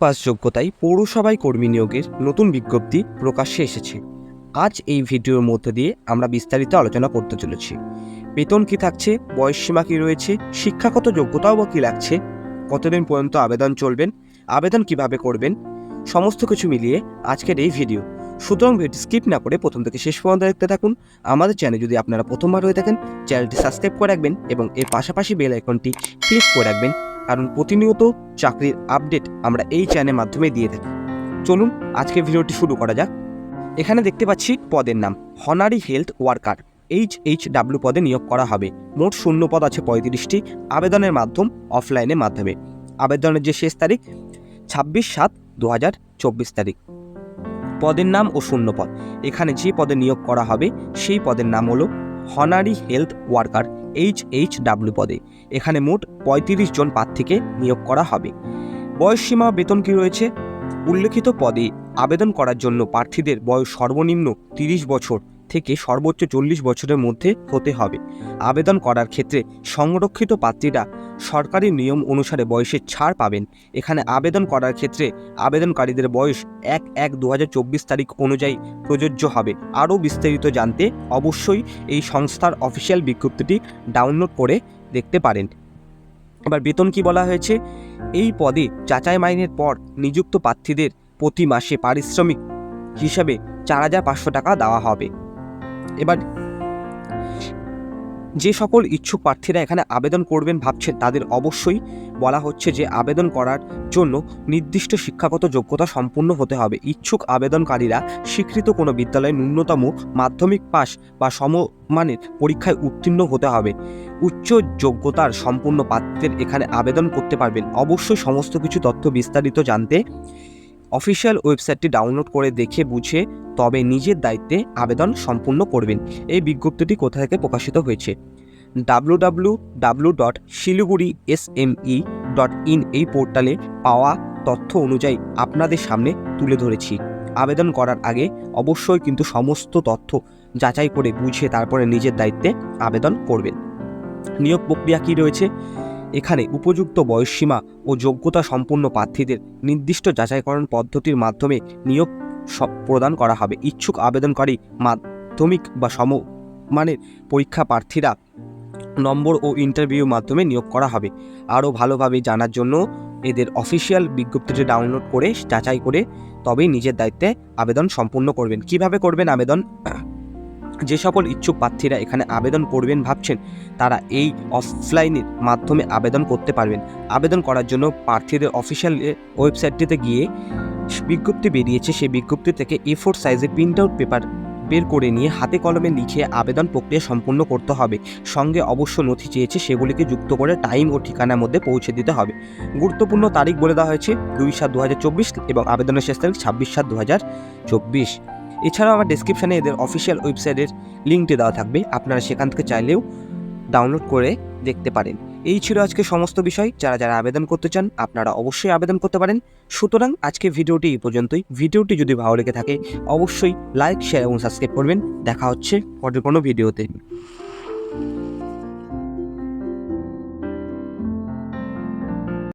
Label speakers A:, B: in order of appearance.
A: Pass যোগ্যতায় পৌরসভায় কর্মী নিয়োগের নতুন বিজ্ঞপ্তি প্রকাশ্যে এসেছে। আজ এই ভিডিওর মধ্যে দিয়ে আমরা বিস্তারিত আলোচনা করতে চলেছি। বেতন কি থাকছে, বয়সসীমা কি রয়েছে, শিক্ষাগত যোগ্যতাও বা কী লাগছে, কতদিন পর্যন্ত আবেদন চলবেন, আবেদন কীভাবে করবেন, সমস্ত কিছু মিলিয়ে আজকের এই ভিডিও। সুতরাং ভিডিও স্কিপ না করে প্রথম থেকে শেষ পর্যন্ত দেখতে থাকুন। আমাদের চ্যানেল যদি আপনারা প্রথমবার হয়ে থাকেন, চ্যানেলটি সাবস্ক্রাইব করে রাখবেন এবং এর পাশাপাশি বেল আইকনটি ক্লিক করে রাখবেন। কারণ প্রতিনিয়ত চাকরির আপডেট আমরা এই চ্যানেলের মাধ্যমে দিয়ে থাকি। চলুন আজকে ভিডিওটি শুরু করা যাক। এখানে দেখতে পাচ্ছি পদের নাম honorary health worker H H W পদে নিয়োগ করা হবে। মোট শূন্য পদ আছে পঁয়ত্রিশটি, আবেদনের মাধ্যম অফলাইনের মাধ্যমে। আবেদনের যে শেষ তারিখ, ছাব্বিশ সাত দু হাজার চব্বিশ তারিখ। পদের নাম ও শূন্য পদ। এখানে যে পদে নিয়োগ করা হবে, সেই পদের নাম হলো honorary health worker H H W পদে। এখানে মোট পঁয়ত্রিশ জন প্রার্থীকে নিয়োগ করা হবে। বয়সসীমা বেতন কি রয়েছে? উল্লেখিত পদে আবেদন করার জন্য প্রার্থীদের বয়স সর্বনিম্ন তিরিশ বছর। থেকে সর্বোচ্চ চল্লিশ বছরের মধ্যে হতে হবে। আবেদন করার ক্ষেত্রে সংরক্ষিত প্রার্থীরা সরকারি নিয়ম অনুসারে বয়সের ছাড় পাবেন। এখানে আবেদন করার ক্ষেত্রে আবেদনকারীদের বয়স এক এক দু তারিখ অনুযায়ী প্রযোজ্য হবে। আরও বিস্তারিত জানতে অবশ্যই এই সংস্থার অফিসিয়াল বিজ্ঞপ্তিটি ডাউনলোড করে দেখতে পারেন। এবার বেতন কি বলা হয়েছে? এই পদে যাচাই মাইনের পর নিযুক্ত প্রার্থীদের প্রতি মাসে পারিশ্রমিক হিসাবে চার হাজার পাঁচশো টাকা দেওয়া হবে। এবার যে সকল ইচ্ছুক প্রার্থীরা এখানে আবেদন করবেন ভাবছেন, তাদের অবশ্যই বলা হচ্ছে যে আবেদন করার জন্য নির্দিষ্ট শিক্ষাগত যোগ্যতা সম্পূর্ণ হতে হবে। ইচ্ছুক আবেদনকারীরা স্বীকৃত কোনো বিদ্যালয়ে ন্যূনতম মাধ্যমিক পাস বা সমমানের পরীক্ষায় উত্তীর্ণ হতে হবে। উচ্চ যোগ্যতার সম্পূর্ণ পাত্রের এখানে আবেদন করতে পারবেন। অবশ্যই সমস্ত কিছু তথ্য বিস্তারিত জানতে অফিসিয়াল ওয়েবসাইটটি ডাউনলোড করে দেখে বুঝে তবে নিজের দায়িত্বে আবেদন সম্পূর্ণ করবেন। এই বিজ্ঞপ্তিটি কোথা থেকে প্রকাশিত হয়েছে? W W dot Siliguri S M E dot in এই পোর্টালে পাওয়া তথ্য অনুযায়ী আপনাদের সামনে তুলে ধরেছি। আবেদন করার আগে অবশ্যই কিন্তু সমস্ত তথ্য যাচাই করে বুঝে তারপরে নিজের দায়িত্বে আবেদন করবেন। নিয়োগ প্রক্রিয়া কী রয়েছে? এখানে উপযুক্ত বয়সসীমা ও যোগ্যতা সম্পন্ন প্রার্থীদের নির্দিষ্ট যাচাইকরণ পদ্ধতির মাধ্যমে নিয়োগ প্রদান করা হবে। ইচ্ছুক আবেদনকারী মাধ্যমিক বা সমমানের পরীক্ষা প্রার্থীরা নম্বর ও ইন্টারভিউর মাধ্যমে নিয়োগ করা হবে। আরও ভালোভাবে জানার জন্য এদের অফিসিয়াল বিজ্ঞপ্তিটি ডাউনলোড করে যাচাই করে তবেই নিজের দায়িত্বে আবেদন সম্পূর্ণ করবেন। কীভাবে করবেন আবেদন? যে সকল ইচ্ছুক প্রার্থীরা এখানে আবেদন করবেন ভাবছেন, তারা এই অফলাইনের মাধ্যমে আবেদন করতে পারবেন। আবেদন করার জন্য প্রার্থীদের অফিসিয়াল ওয়েবসাইটটিতে গিয়ে বিজ্ঞপ্তি বেরিয়েছে। সেই বিজ্ঞপ্তি থেকে এ ফোর সাইজের প্রিন্ট আউট পেপার বের করে নিয়ে হাতে কলমে লিখে আবেদন প্রক্রিয়া সম্পূর্ণ করতে হবে। সঙ্গে অবশ্য নথি চেয়েছে, সেগুলিকে যুক্ত করে টাইম ও ঠিকানার মধ্যে পৌঁছে দিতে হবে। গুরুত্বপূর্ণ তারিখ বলে দেওয়া হয়েছে দুই সাত দু এবং আবেদনের শেষ তারিখ ছাব্বিশ সাত দু এছাড়াও আমার ডিসক্রিপশানে এদের অফিসিয়াল ওয়েবসাইটের লিঙ্কটি দেওয়া থাকবে। আপনারা সেখান থেকে চাইলেও ডাউনলোড করে দেখতে পারেন। এই ছিল আজকে সমস্ত বিষয়। যারা যারা আবেদন করতে চান, আপনারা অবশ্যই আবেদন করতে পারেন। সুতরাং আজকে ভিডিওটি এই পর্যন্তই। ভিডিওটি যদি ভালো লেগে থাকে, অবশ্যই লাইক শেয়ার এবং সাবস্ক্রাইব করবেন। দেখা হচ্ছে পরের কোনো ভিডিওতে